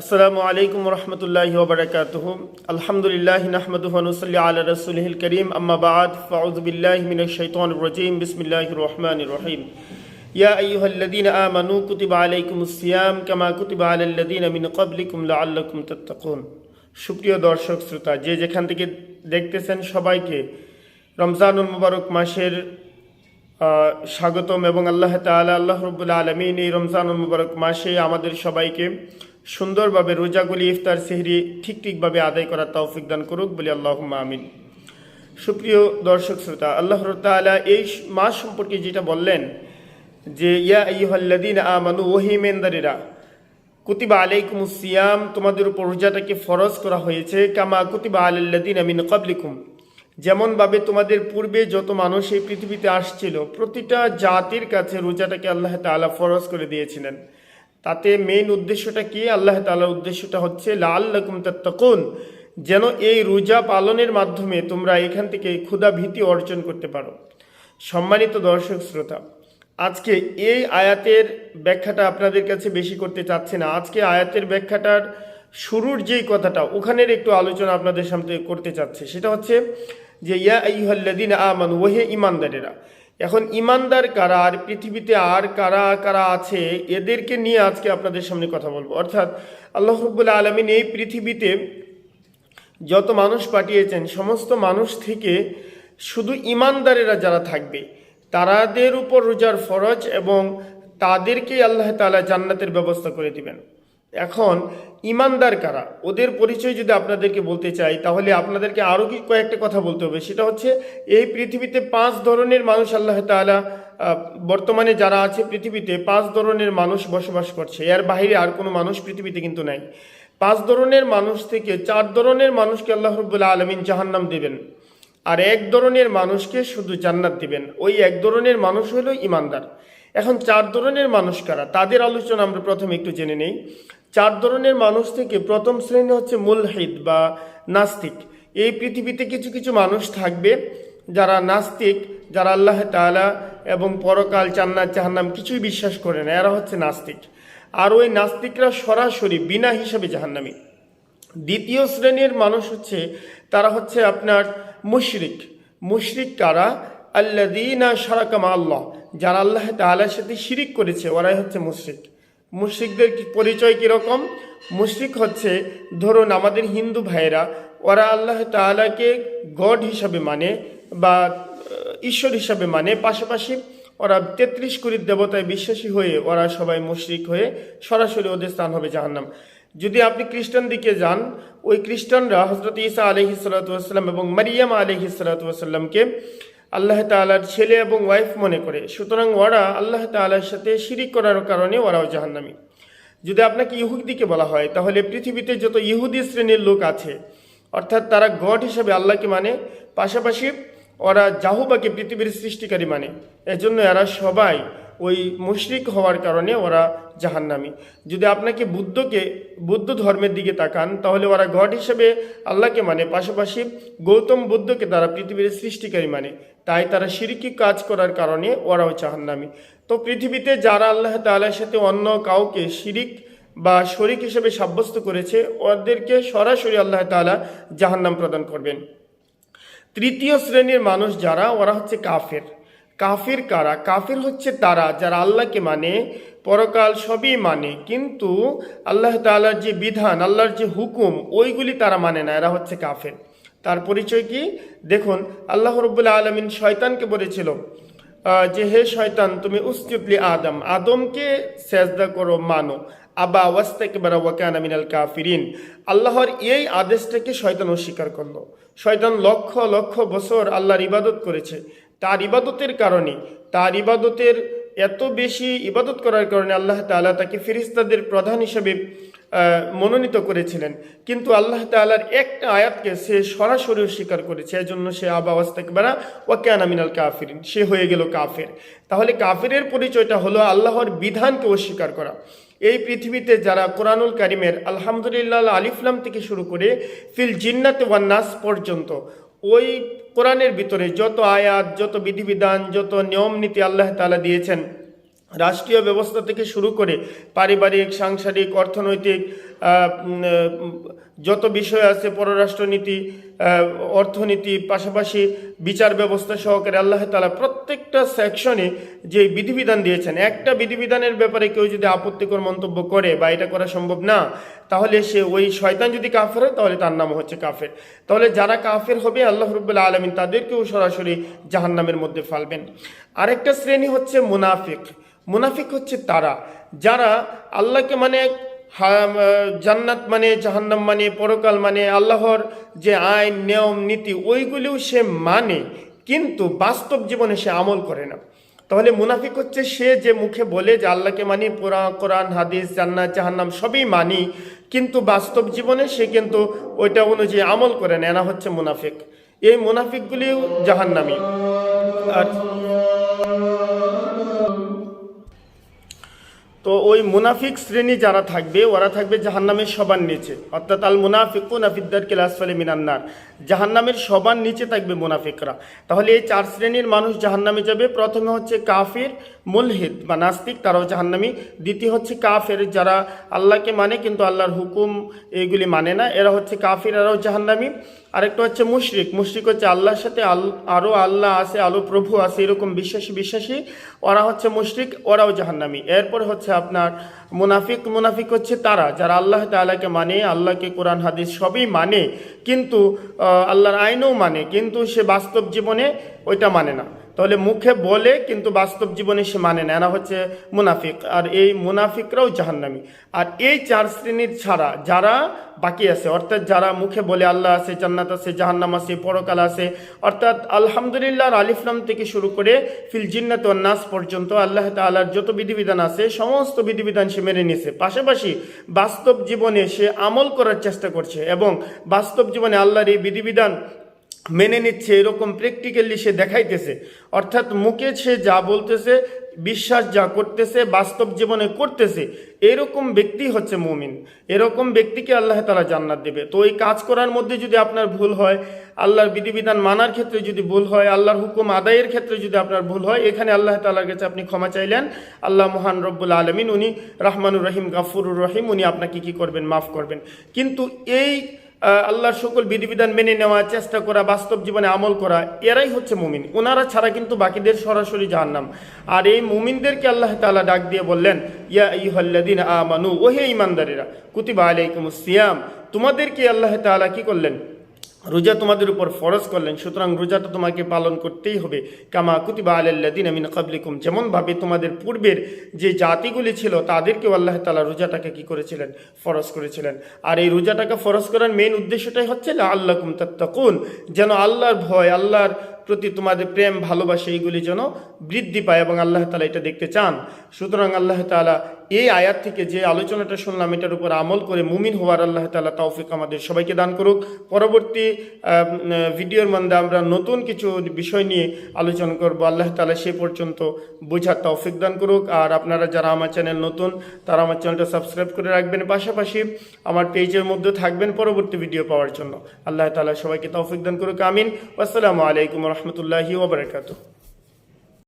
আসসালামু আলাইকুম রহমতুল্লাহ ওবরাকাতুহ আলহামদুলিল্লাহ নাহমদুহনুসল্লি আলা রসুলহিল করিম। আম্মা বাদ ফাউজবিল্লাহ মিনাশ শাইতানির রাজিম। বিসমিল্লাহির রহমানির রহিম। ইয়া আইয়ুহাল্লাযীনা আমানু কুতিবা আলাইকুমুস সিয়াম কামা কুতিবা আলাল্লাযীনা মিন ক্বাবলিকুম লাআল্লাকুম তাত্তাকুন। সুপ্রিয় দর্শক, শ্রোতা, যে যেখান থেকে দেখতেছেন সবাইকে রমজানুল মুবারক মাসের স্বাগতম এবং আল্লাহ তাআলা, আল্লাহ রব্বুল আলমিন এই রমজানুল মুবারক মাসে আমাদের সবাইকে সুন্দরভাবে রোজাগুলি ইফতার সেহরি ঠিক ঠিকভাবে আদায় করার তৌফিক দান করুক বলে আল্লাহ আমিন। সুপ্রিয় দর্শক শ্রোতা, আল্লাহ তাআলা এই মাস সম্পর্কে যেটা বললেন যে, ইয়া আইয়ুহাল্লাযীনা আমানু ওহিমেন্দারিরা কুতিবা আলাইকুম সিয়াম, তোমাদের উপর রোজাটাকে ফরজ করা হয়েছে, কামা কুতিবা আলাল্লাযীনা মিন ক্বাবলিকুম। যেমনভাবে তোমাদের পূর্বে যত মানুষ এই পৃথিবীতে আসছিল, প্রতিটা জাতির কাছে রোজাটাকে আল্লাহ তাআলা ফরজ করে দিয়েছিলেন। তাতে মেইন উদ্দেশ্যটা কি? আল্লাহ তালার উদ্দেশ্যটা হচ্ছে, লাআল্লাকুম তাত্তাকুন, যেন এই রোজা পালনের মাধ্যমে তোমরা এখান থেকে ক্ষুধা ভীতি অর্জন করতে পারো। সম্মানিত দর্শক শ্রোতা, আজকে এই আয়াতের ব্যাখ্যাটা আপনাদের কাছে বেশি করতে চাচ্ছি না। আজকে আয়াতের ব্যাখ্যাটার শুরুর যেই কথাটা, ওখানের একটু আলোচনা আপনাদের সামনে করতে চাচ্ছে। সেটা হচ্ছে যে, ইয়া আইহাল্লাদিন আমান ওহে ইমানদারেরা এখন ইমানদার কারা আর পৃথিবীতে আর কারা কারা আছে, এদেরকে নিয়ে আজকে আপনাদের সামনে কথা বলব। অর্থাৎ আল্লাহ রব্বুল্লা আলমিন এই পৃথিবীতে যত মানুষ পাঠিয়েছেন, সমস্ত মানুষ থেকে শুধু ইমানদারেরা যারা থাকবে, তারাদের উপর রোজার ফরজ এবং তাদেরকেই আল্লাহ তাআলা জান্নাতের ব্যবস্থা করে দিবেন। এখন ইমানদার কারা? ওদের পরিচয় যদি আপনাদেরকে বলতে চাই তাহলে আপনাদেরকে আরও কি কয়েকটা কথা বলতে হবে। সেটা হচ্ছে এই পৃথিবীতে পাঁচ ধরনের মানুষ আল্লাহ আহ, বর্তমানে যারা আছে পৃথিবীতে পাঁচ ধরনের মানুষ বসবাস করছে। এর বাইরে আর কোনো মানুষ পৃথিবীতে কিন্তু নাই। পাঁচ ধরনের মানুষ থেকে চার ধরনের মানুষকে আল্লাহ রব্বুল্লাহ আলমিন জাহান্নাম দেবেন। আর এক ধরনের মানুষকে শুধু জান্নাত দিবেন। ওই এক ধরনের মানুষ হলো ইমানদার। এখন চার ধরনের মানুষ কারা? তাদের আলোচনা আমরা প্রথমে একটু জেনে নেই। চার ধরনের মানুষ থেকে প্রথম শ্রেণি হচ্ছে মুলহিদ বা নাস্তিক। এই পৃথিবীতে কিছু কিছু মানুষ থাকবে যারা নাস্তিক, যারা আল্লাহ তাআলা এবং পরকাল জান্নাত, জাহান্নাম কিছুই বিশ্বাস করে না, এরা হচ্ছে নাস্তিক। আর ওই নাস্তিকরা সরাসরি বিনা হিসাবে জাহান্নামী। দ্বিতীয় শ্রেণির মানুষ হচ্ছে, তারা হচ্ছে আপনার মুশরিক। মুশরিক কারা? আল্লাদিনা সারাকামা আল্লাহ যারা আল্লাহ তাআলার সাথে শিরিক করেছে, ওরাই হচ্ছে মুশরিক। মুশরিকদের পরিচয় কীরকম? মুশরিক হচ্ছে, ধরুন আমাদের হিন্দু ভাইয়েরা, ওরা আল্লাহ তাআলাকে গড হিসাবে মানে বা ঈশ্বর হিসাবে মানে। পাশাপাশি ওরা তেত্রিশ কোটি দেবতায় বিশ্বাসী হয়ে ওরা সবাই মুশরিক হয়ে সরাসরি ওদের স্থান হবে জাহান্নাম। যদি আপনি খ্রিস্টান দিকে যান, ওই খ্রিস্টানরা হজরত ঈসা আলহি সালাতাম এবং মারিয়াম আলহি সালাতামকে আল্লাহ তালার ছেলে এবং ওয়াইফ মনে করে। সুতরাং ওরা আল্লাহ তালার সাথে শিরিক করার কারণে ওরাও জাহান্নামি। যদি আপনাকে ইহুদিকে বলা হয়, তাহলে পৃথিবীতে যত ইহুদি শ্রেণির লোক আছে, অর্থাৎ তারা গড হিসেবে আল্লাহকে মানে পাশাপাশি ওরা জাহুবাকে পৃথিবীর সৃষ্টিকারী মানে। এজন্য এরা সবাই ওই মুশরিক হওয়ার কারণে ওরা জাহান্নামী। যদি আপনাকে বুদ্ধকে, বুদ্ধ ধর্মের দিকে তাকান, তাহলে ওরা গড হিসেবে আল্লাহকে মানে পাশাপাশি গৌতম বুদ্ধকে তারা পৃথিবীর সৃষ্টিকারী মানে। তাই তারা শিরিকি কাজ করার কারণে ওরাও জাহান্নামী। তো পৃথিবীতে যারা আল্লাহ তাআলার সাথে অন্য কাউকে শিরিক বা শরিক হিসেবে সাব্যস্ত করেছে, ওদেরকে সরাসরি আল্লাহ তাআলা জাহান্নাম প্রদান করবেন। তৃতীয় শ্রেণির মানুষ যারা, ওরা হচ্ছে কাফের। কাফির কারা? কাফির হচ্ছে তারা যারা আল্লাহকে মানে পরকাল সবই মানে। কিন্তু আল্লাহ তাআলার যে বিধান, আল্লাহর যে হুকুম, ওইগুলি তারা মানে না, এরা হচ্ছে কাফের। তার পরিচয় কি? দেখুন, আল্লাহ রব্বুল্লাহ আলমিন শয়তানকে বলেছিল যে হে শয়তান, তুমি উস্তুতলি আদম, আদমকে সেজদা করো, মানো। আবা ওয়াস্তাকবারা ওয়াকানা মিনাল কাফিরিন। আল্লাহর এই আদেশটাকে শয়তান অস্বীকার করল। শয়তান লক্ষ লক্ষ বছর আল্লাহর ইবাদত করেছে। তার ইবাদতের কারণে, তার ইবাদতের এত বেশি ইবাদত করার কারণে আল্লাহ তাআলা তাকে ফিরিস্তাদের প্রধান হিসেবে মনোনীত করেছিলেন। কিন্তু আল্লাহ তাআলার একটা আয়াতকে সে সরাসরি অস্বীকার করেছে। এজন্য সে আবা ওয়াস্তাকবারা, ওয়াকানা মিনাল কাফিরিন, সে হয়ে গেল কাফের। তাহলে কাফেরের পরিচয়টা হলো আল্লাহর বিধানকে অস্বীকার করা। এই পৃথিবীতে যারা কোরআনুল কারিমের আলহামদুলিল্লাহ আলিফলাম থেকে শুরু করে ফিল জিন্নাত ওয়ান নাস পর্যন্ত, ওই কোরআনের ভিতরে যত আয়াত, যত বিধিবিধান, যত নিয়ম নীতি আল্লাহ তালা দিয়েছেন, রাষ্ট্রীয় ব্যবস্থা থেকে শুরু করে পারিবারিক, সাংসারিক, অর্থনৈতিক যত বিষয় আছে, পররাষ্ট্রনীতি অর্থনীতি, পাশাপাশি বিচার ব্যবস্থা সহকারে আল্লাহ তালা প্রত্যেকটা সেকশনে যে বিধিবিধান দিয়েছেন, একটা বিধিবিধানের ব্যাপারে কেউ যদি আপত্তিকর মন্তব্য করে বা এটা করা সম্ভব না, তাহলে সে ওই শয়তান যদি কাফের হয়, তাহলে তার নাম হচ্ছে কাফের। তাহলে যারা কাফের হবে, আল্লাহ রব্বুল্লাহ আলমিন তাদেরকেও সরাসরি জাহান্নামের মধ্যে ফালবেন। আরেকটা শ্রেণি হচ্ছে মুনাফিক। মুনাফিক হচ্ছে তারা। যারা আল্লাহকে মানে জান্নাত মানে জাহান্নাম মানে পরকাল মানে আল্লাহর যে আইন, নিয়ম, নীতি, ওইগুলিও সে মানে কিন্তু বাস্তব জীবনে সে আমল করে না। তাহলে মুনাফিক হচ্ছে সে যে মুখে বলে যে আল্লাহকে মানি পুরা কোরআন, হাদিস, জান্নাত, জাহান্নাম সবই মানি, কিন্তু বাস্তব জীবনে সে কিন্তু ওইটা অনুযায়ী আমল করে না এনা হচ্ছে মুনাফিক। এই মুনাফিকগুলিও জাহান্নামি। আর তো ওই মুনাফিক শ্রেণি যারা থাকবে, ওরা থাকবে জাহান্নামের সবার নিচে। অর্থাৎ আল মুনাফিক নাফিদ্দার কেলাসফালে মিনান্নার জাহান্নামের সবার নিচে থাকবে মুনাফিকরা। তাহলে এই চার শ্রেণির মানুষ জাহান্নামে যাবে। প্রথমে হচ্ছে কাফির মুলহিদ বা নাস্তিক তারাও জাহান্নামি। দ্বিতীয় হচ্ছে কাফের, যারা আল্লাহকে মানে কিন্তু আল্লাহর হুকুম এইগুলি মানে না, এরা হচ্ছে কাফির, এরাও জাহান্নামি। আরেকটা হচ্ছে মুশরিক মুশরিক হচ্ছে আল্লাহর সাথে আল আরও আল্লাহ আছে আলো প্রভু আছে, এরকম বিশ্বাসী বিশ্বাসী। ওরা হচ্ছে মুশরিক, ওরাও জাহান্নামি। এরপর হচ্ছে আপনার মুনাফিক মুনাফিক হচ্ছে তারা, যারা আল্লাহ তাআলাকে মানে আল্লাহকে কোরআন, হাদিস সবই মানে কিন্তু আল্লাহর আইনও মানে কিন্তু সে বাস্তব জীবনে ওইটা মানে না। তাহলে মুখে বলে কিন্তু বাস্তব জীবনে সে মানে না। এরা হচ্ছে মুনাফিক। আর এই মুনাফিকরাও জাহান্নামি। আর এই চার শ্রেণির ছাড়া যারা বাকি আছে, অর্থাৎ যারা মুখে বলে আল্লাহ আছে, জান্নাত আছে, জাহান্নাম আছে, পরকাল আছে, অর্থাৎ আলহামদুলিল্লাহ আলিফলাম থেকে শুরু করে ফিল জিন্নাত নাস পর্যন্ত আল্লাহ তাআলার যত বিধিবিধান আছে, সমস্ত বিধিবিধান সে মেনে নিয়েছে। পাশাপাশি বাস্তব জীবনে সে আমল করার চেষ্টা করছে এবং বাস্তব জীবনে আল্লাহর এই বিধিবিধান মেনে নিচ্ছে, এরকম প্র্যাকটিক্যালি সে দেখাইতেছে। অর্থাৎ মুখে সে যা বলতেছে, বিশ্বাস যা করতেছে, বাস্তব জীবনে করতেছে, এরকম ব্যক্তি হচ্ছে মুমিন। এরকম ব্যক্তিকে আল্লাহ তালা জান্নাত দেবে। তো এই কাজ করার মধ্যে যদি আপনার ভুল হয়, আল্লাহর বিধিবিধান মানার ক্ষেত্রে যদি ভুল হয়, আল্লাহর হুকুম আদায়ের ক্ষেত্রে যদি আপনার ভুল হয়, এখানে আল্লাহ তালার কাছে আপনি ক্ষমা চাইলেন। আল্লাহ মহান রব্বুল আলমিন, উনি রহমানুর রহিম, গাফুরুর রহিম, উনি আপনাকে কি করবেন? মাফ করবেন। কিন্তু এই আল্লাহর সকল বিধিবিধান মেনে নেওয়া চেষ্টা করা, বাস্তব জীবনে আমল করা, এরাই হচ্ছে মুমিন। ওনারা ছাড়া কিন্তু বাকিদের সরাসরি জাহান্নাম। আর এই মুমিনদেরকে আল্লাহ তালা ডাক দিয়ে বললেন, ইয়া ইহল্লাদিন আমানু, ওহে ইমানদারেরা কুতিবা আলাইকুম সিয়াম। তোমাদেরকে আল্লাহ তালা কি করলেন? রোজা তোমাদের উপর ফরজ করলেন, সুতরাং রোজাটা তোমাকে পালন করতেই হবে। কামা কুতিবা আলাল্লাদিন আমিন কাবলিকুম যেমনভাবে তোমাদের পূর্বের যে জাতিগুলি ছিল, তাদেরকেও আল্লাহ তালা রোজাটাকে কি করেছিলেন? ফরজ করেছিলেন। আর এই রোজাটাকে ফরজ করার মেন উদ্দেশ্যটাই হচ্ছে না আল্লাহ কুম তাত্তাকুন। যেন আল্লাহর ভয়, আল্লাহর প্রতি তোমাদের প্রেম, ভালোবাসা এইগুলি যেন বৃদ্ধি পায় এবং আল্লাহ তালা এটা দেখতে চান। সুতরাং আল্লাহ তালা এই আয়াত থেকে যে আলোচনাটা শুনলাম, এটার উপর আমল করে মুমিন হওয়ার আল্লাহ তালা তৌফিক আমাদের সবাইকে দান করুক। পরবর্তী ভিডিওর মধ্যে আমরা নতুন কিছু বিষয় নিয়ে আলোচনা করব। আল্লাহ তালা সে পর্যন্ত বোঝার তৌফিক দান করুক। আর আপনারা যারা আমার চ্যানেল নতুন, তারা আমার চ্যানেলটা সাবস্ক্রাইব করে রাখবেন। পাশাপাশি আমার পেজের মধ্যে থাকবেন পরবর্তী ভিডিও পাওয়ার জন্য। আল্লাহ তালা সবাইকে তৌফিক দান করুক। আমিন। আসসালামু আলাইকুম রহমতুল্লাহি ওবরাকাতু